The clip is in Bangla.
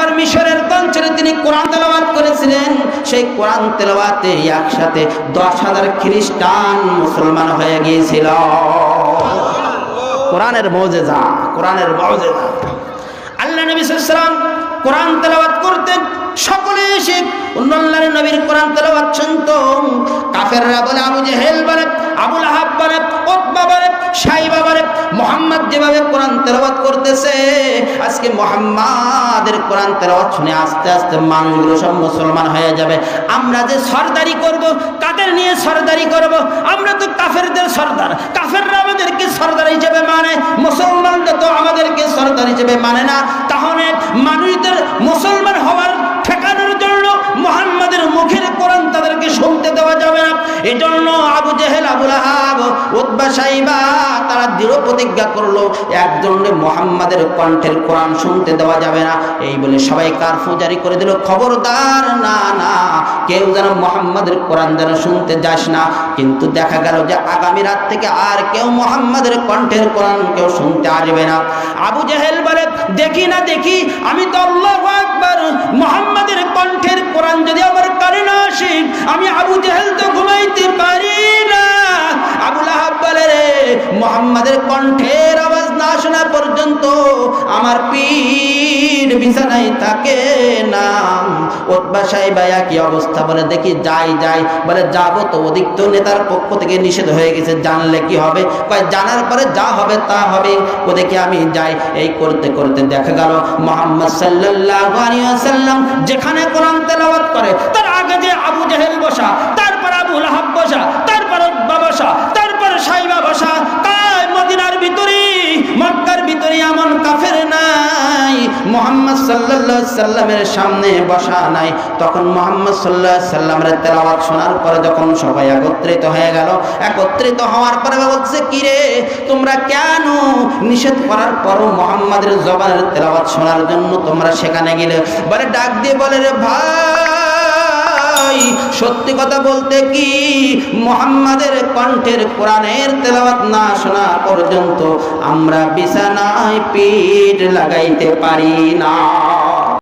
একবার মিশরের অঞ্চলে তিনি কোরআন তেলাওয়াত করেছিলেন। সেই কোরআন তেলাওয়াতে একসাথে দশ হাজার খ্রিস্টান মুসলমান হয়ে গিয়েছিল। কোরআনের মৌজেজা কোরআনের মৌজেজা। আল্লাহ নবী সাল্লাম কোরআন তেলাওয়াত করতেন সকলে এসে উন্নল্লাহ নবীর কোরআন তেলাওয়াত শুনত। কাফেররা বলে, আবু জেহেল বলে আবুল আহাব বলে ওতবা বলে সাইবা বলে, মোহাম্মদ যেভাবে কোরআন তেলাওয়াত করতেছে আজকে মোহাম্মাদের কোরআন তেলাওয়াত শুনে আস্তে আস্তে মানুষগুলো সব মুসলমান হয়ে যাবে। আমরা যে সর্দারি করব কাদের নিয়ে সর্দারি করব। আমরা তো কাফেরদের সর্দার। কাফেররা আমাদেরকে সর্দার হিসেবে মানে মুসলমানরা তো আমাদেরকে সর্দার হিসেবে মানে না। আবু জেহেল আবুল তারা দৃঢ় প্রতিজ্ঞা করল একজনে মোহাম্মদের কণ্ঠের কোরআন শুনতে দেওয়া যাবে না। এই বলে সবাই কারফু জারি করে দিল, খবরদার, না না, কেউ যেন মোহাম্মদের কোরআন যেন শুনতে যাস না। কিন্তু দেখা গেল যে আগামী রাত থেকে আর কেউ মোহাম্মদের কণ্ঠের কোরআন কেউ শুনতে আসবে না। আবু জেহেল বলে, দেখি না, দেখি, আমি তো আল্লাহ আকবার, মোহাম্মদের কণ্ঠের কোরআন যদি আমার কানে আসে, আমি আবু জেহেল মোহাম্মদের কণ্ঠের আওয়াজ না শোনা পর্যন্ত আমার পীর বিছানায় থাকে না। ওতবা সাহেবা কি অবস্থা? বলে, দেখি, যাই যাই। বলে, যাব তো। ওদিক তো নেতার পক্ষ থেকে নিষেধ হয়ে গেছে, জানলে কি হবে? কয়, জানার পরে যা হবে তা হবে। ওদিকে আমি যাই, এই করতে করতে দেখা গেল, মোহাম্মদ সাল্লাল্লাহু আলাইহি ওয়াসাল্লাম যেখানে কোরআন তেলাওয়াত করে কাফের নাই, মোহাম্মদ সাল্লাল্লাহু সাল্লামের সামনে বসা নাই। তখন মোহাম্মদ সাল্লাহ সাল্লামের তেলাওয়াত শোনার পরে যখন সবাই একত্রিত হয়ে গেল, একত্রিত হওয়ার পরে বলছে, কিরে, তোমরা কেন নিষেধ করার পরও মোহাম্মদের জবানের তেলাওয়াত শোনার জন্য তোমরা সেখানে গেলে? বলে ডাক দিয়ে বলে, রে ভাই সত্যি কথা বলতে কি, মোহাম্মদের কণ্ঠের কোরআনের তেলাওয়াত না শোনা পর্যন্ত আমরা বিছানায় পিঠ লাগাইতে পারি না।